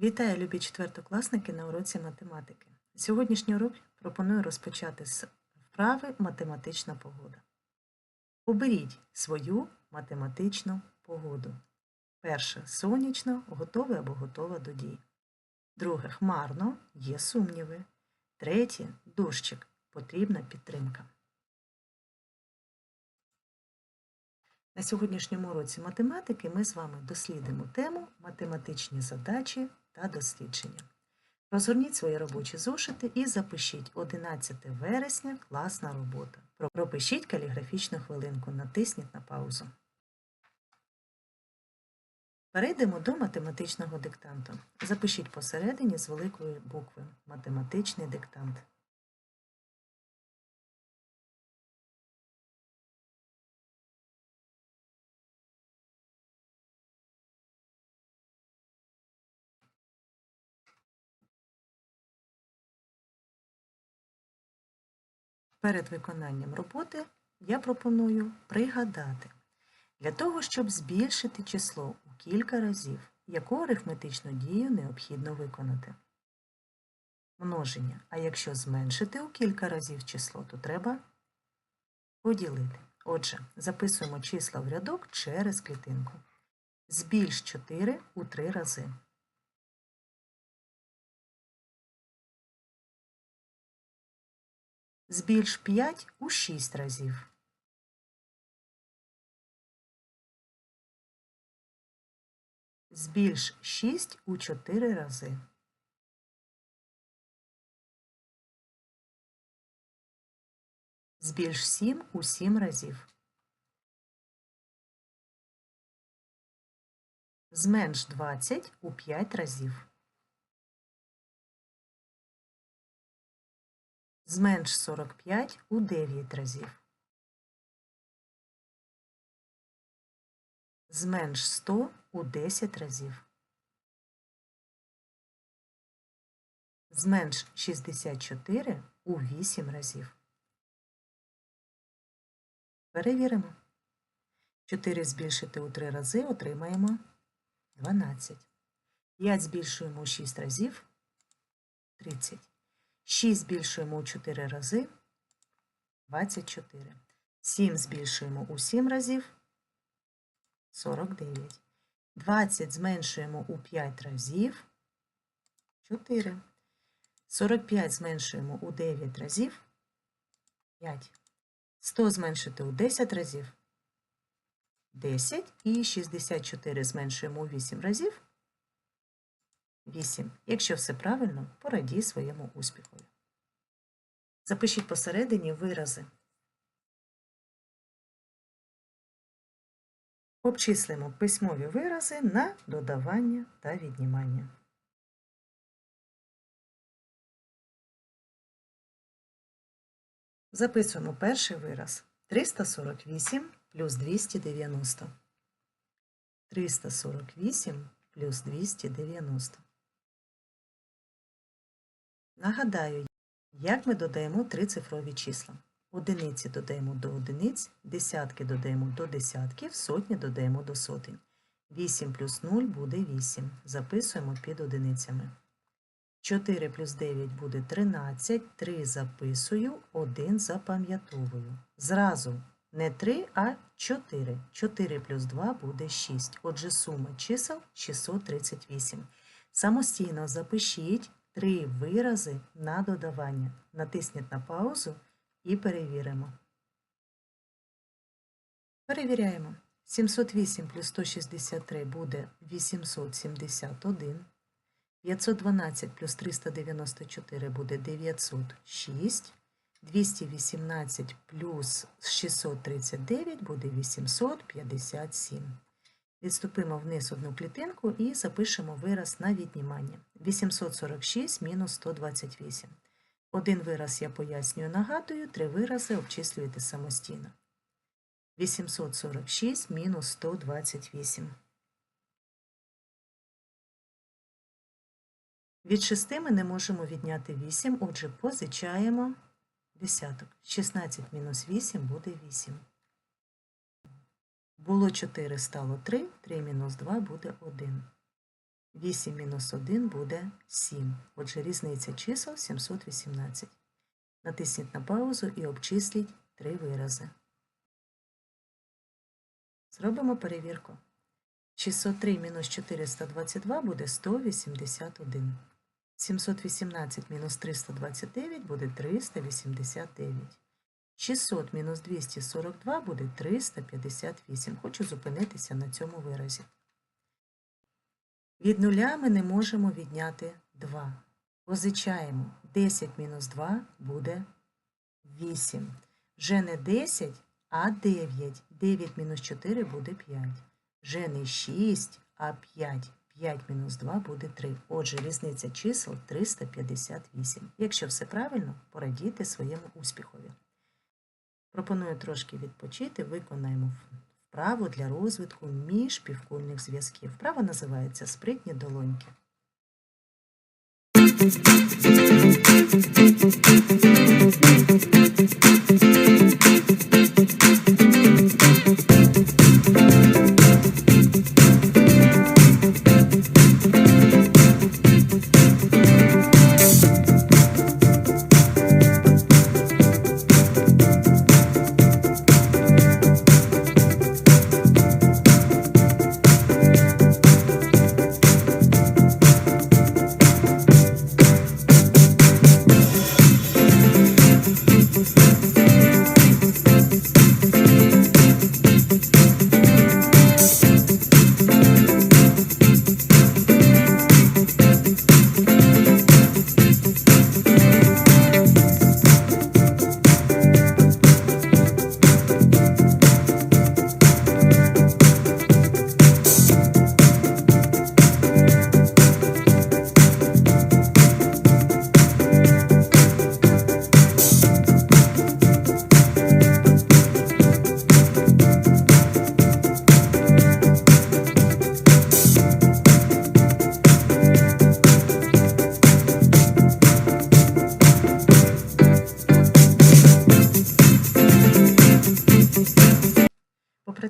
Вітаю, любі четвертокласники на уроці математики. Сьогоднішній урок пропоную розпочати з вправи математична погода. Оберіть свою математичну погоду. Перше сонячно, готове або готова до дій. Друге хмарно, є сумніви. Третє дощик, потрібна підтримка. На сьогоднішньому уроці математики ми з вами дослідимо тему математичні задачі та дослідження. Розгорніть свої робочі зошити і запишіть 11 вересня класна робота. Пропишіть каліграфічну хвилинку, натисніть на паузу. Перейдемо до математичного диктанту. Запишіть посередині з великої букви математичний диктант. Перед виконанням роботи я пропоную пригадати. Для того, щоб збільшити число у кілька разів, яку арифметичну дію необхідно виконати. Множення. А якщо зменшити у кілька разів число, то треба поділити. Отже, записуємо числа в рядок через клітинку. Збільш 4 у 3 рази. Збільш 5 у 6 разів. Збільш 6 у 4 рази. Збільш 7 у 7 разів. Зменш 20 у 5 разів. Зменш 45 у 9 разів. Зменш 100 у 10 разів. Зменш 64 у 8 разів. Перевіримо. 4 збільшити у 3 рази отримаємо 12. 5 збільшуємо у 6 разів 30. 6 збільшуємо у 4 рази 24. 7 збільшуємо у 7 разів 49. 20 зменшуємо у 5 разів 4. 45 зменшуємо у 9 разів 5. 100 зменшити у 10 разів 10 і 64 зменшуємо у 8 разів 8. Якщо все правильно, порадій своєму успіху. Запишіть посередині вирази. Обчислимо письмові вирази на додавання та віднімання. Записуємо перший вираз 348 плюс 290. 348 плюс 290. Нагадаю, як ми додаємо трицифрові числа. Одиниці додаємо до одиниць, десятки додаємо до десятків, сотні додаємо до сотень. 8 плюс 0 буде 8. Записуємо під одиницями. 4 плюс 9 буде 13, 3 записую, 1 запам'ятовую. Зразу не 3, а 4. 4 плюс 2 буде 6. Отже, сума чисел 638. Самостійно запишіть три вирази на додавання. Натисніть на паузу і перевіримо. Перевіряємо. 708 плюс 163 буде 871. 512 плюс 394 буде 906. 218 плюс 639 буде 857. Відступимо вниз одну клітинку і запишемо вираз на віднімання. 846 мінус 128. Один вираз я пояснюю, нагадую, три вирази обчислюєте самостійно. 846 мінус 128. Від 6 ми не можемо відняти 8, отже, позичаємо десяток. 16 мінус 8 буде 8. Було 4, стало 3, 3 мінус 2 буде 1. 8 мінус 1 буде 7. Отже, різниця чисел 718. Натисніть на паузу і обчисліть три вирази. Зробимо перевірку. 603 мінус 422 буде 181. 718 мінус 329 буде 389. 600 мінус 242 буде 358. Хочу зупинитися на цьому виразі. Від нуля ми не можемо відняти 2. Позичаємо. 10 мінус 2 буде 8. Вже не 10, а 9. 9 мінус 4 буде 5. Вже не 6, а 5. 5 мінус 2 буде 3. Отже, різниця чисел 358. Якщо все правильно, порадійте своєму успіхові. Пропоную трошки відпочити, виконаємо вправу для розвитку міжпівкульних зв'язків. Вправа називається спритні долоньки.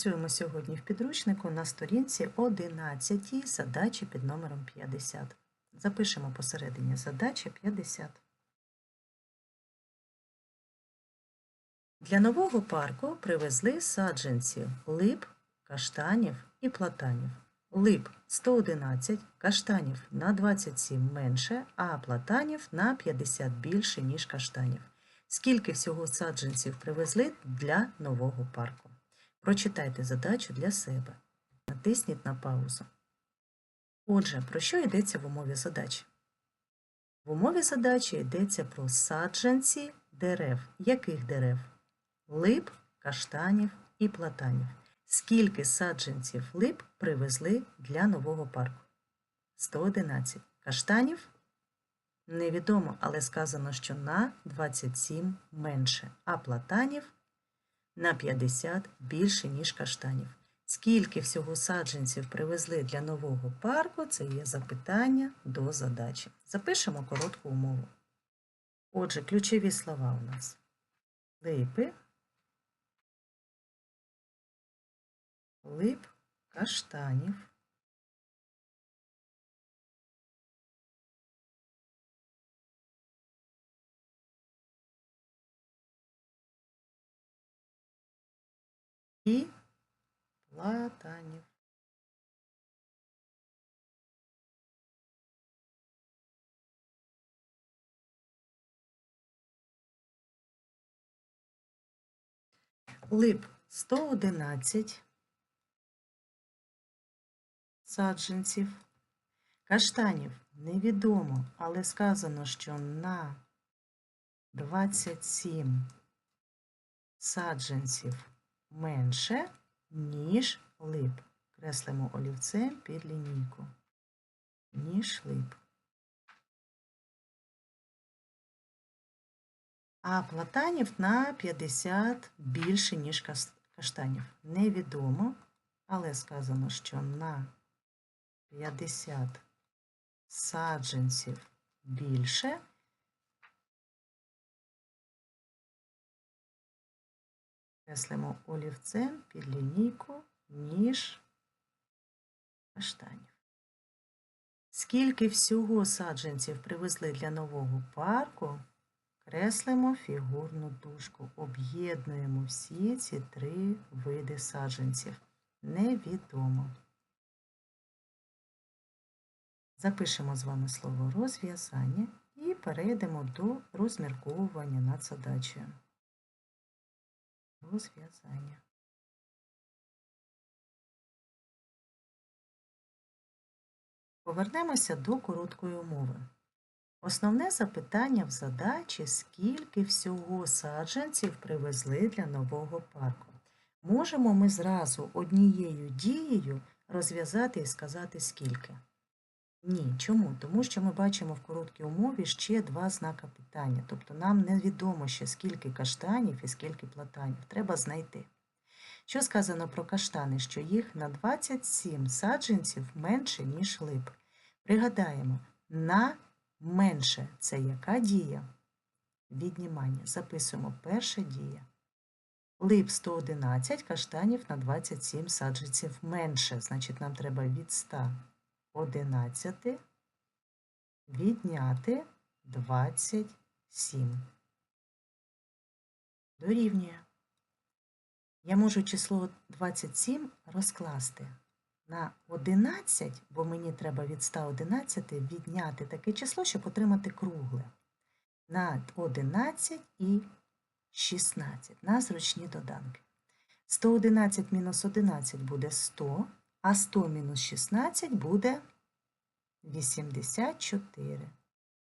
Попрацюємо сьогодні в підручнику на сторінці 11 задачі під номером 50. Запишемо посередині задача 50. Для нового парку привезли саджанці лип, каштанів і платанів. Лип 111, каштанів на 27 менше, а платанів на 50 більше, ніж каштанів. Скільки всього саджанців привезли для нового парку? Прочитайте задачу для себе. Натисніть на паузу. Отже, про що йдеться в умові задачі? В умові задачі йдеться про саджанці дерев. Яких дерев? Лип, каштанів і платанів. Скільки саджанців лип привезли для нового парку? 111. Каштанів? Невідомо, але сказано, що на 27 менше, а платанів на 50 більше, ніж каштанів. Скільки всього саджанців привезли для нового парку, це є запитання до задачі. Запишемо коротку умову. Отже, ключові слова у нас липи, лип, каштанів, і платанів. Лип 111 саджанців. Каштанів невідомо, але сказано, що на 27 саджанців менше, ніж лип. Креслимо олівцем під лінійку. Ніж лип. А платанів на 50 більше, ніж каштанів. Невідомо, але сказано, що на 50 саджанців більше, креслимо олівцем під лінійку, ніж каштанів. Скільки всього саджанців привезли для нового парку, креслимо фігурну дужку. Об'єднуємо всі ці три види саджанців. Невідомо. Запишемо з вами слово розв'язання і перейдемо до розмірковування над задачею. Розв'язання. Повернемося до короткої умови. Основне запитання в задачі скільки всього саджанців привезли для нового парку. Можемо ми зразу однією дією розв'язати і сказати скільки? Ні. Чому? Тому що ми бачимо в короткій умові ще два знака питання. Тобто нам невідомо ще скільки каштанів і скільки платанів. Треба знайти. Що сказано про каштани? Що їх на 27 саджанців менше, ніж лип. Пригадаємо, на менше це яка дія? Віднімання. Записуємо перша дія. Лип 111, каштанів на 27 саджанців менше. Значить, нам треба від 111 відняти 27. Дорівнює. Я можу число 27 розкласти на 11, бо мені треба від 111 відняти таке число, щоб отримати кругле. На 11 і 16 на зручні доданки. 111 мінус 11 буде 100, а 100 мінус 16 буде 84.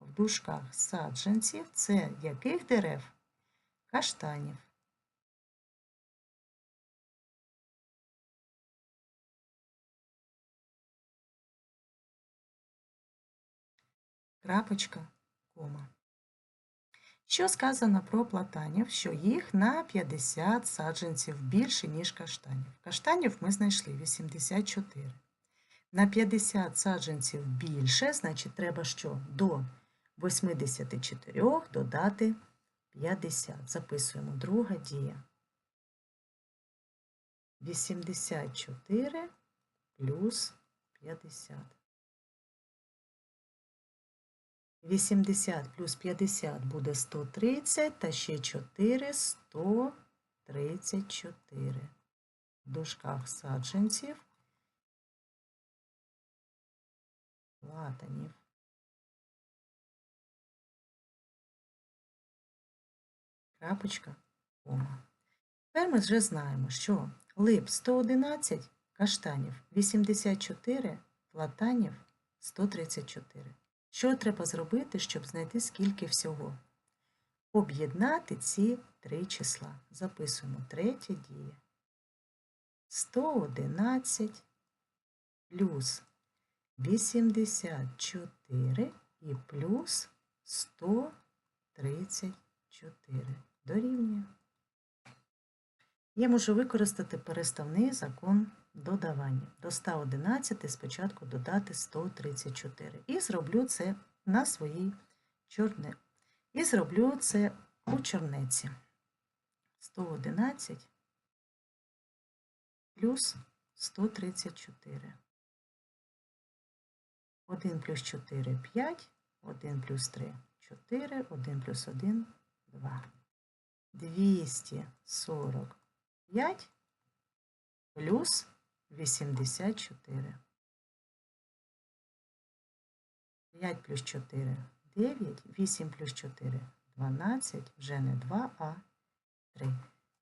В дужках саджанців це яких дерев? Каштанів. крапочка, кома. Що сказано про платанів, що їх на 50 саджанців більше, ніж каштанів. Каштанів ми знайшли 84. На 50 саджанців більше, значить, треба що? До 84 додати 50. Записуємо друга дія. 84 плюс 50. 80 плюс 50 буде 130, та ще 4 134. В дужках саджанців платанів. Крапочка, кома. Тепер ми вже знаємо, що лип 111, каштанів 84, платанів 134. Що треба зробити, щоб знайти скільки всього? Об'єднати ці три числа. Записуємо третя дія. 111 плюс 84 і плюс 134 дорівнює. Я можу використати переставний закон додавання. До 111 спочатку додати 134. І зроблю це на своїй чорне. І зроблю це у чорнеці. 111 плюс 134. 1 плюс 4 5, 1 плюс 3 4, 1 плюс 1 2. 245 плюс 84. 5 плюс 4 9, 8 плюс 4 12, вже не 2, а 3.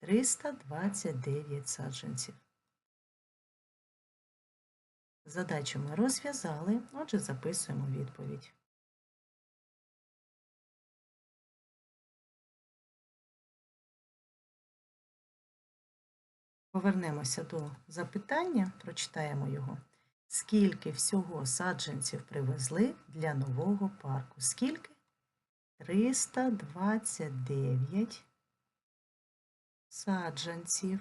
329 саджанців. Задачу ми розв'язали, отже, записуємо відповідь. Повернемося до запитання, прочитаємо його. Скільки всього саджанців привезли для нового парку? Скільки? 329 саджанців.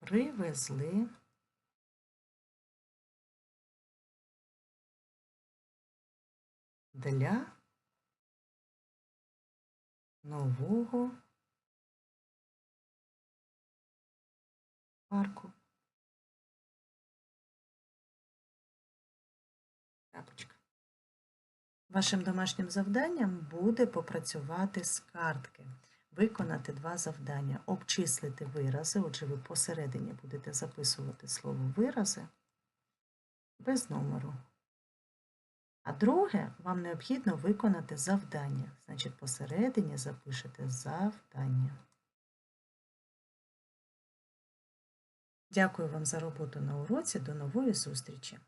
Привезли для нового парку. Крапочка. Вашим домашнім завданням буде попрацювати з картки, виконати два завдання, обчислити вирази, отже, ви посередині будете записувати слово вирази без номеру. А друге, вам необхідно виконати завдання. Значить, посередині запишете завдання. Дякую вам за роботу на уроці. До нової зустрічі!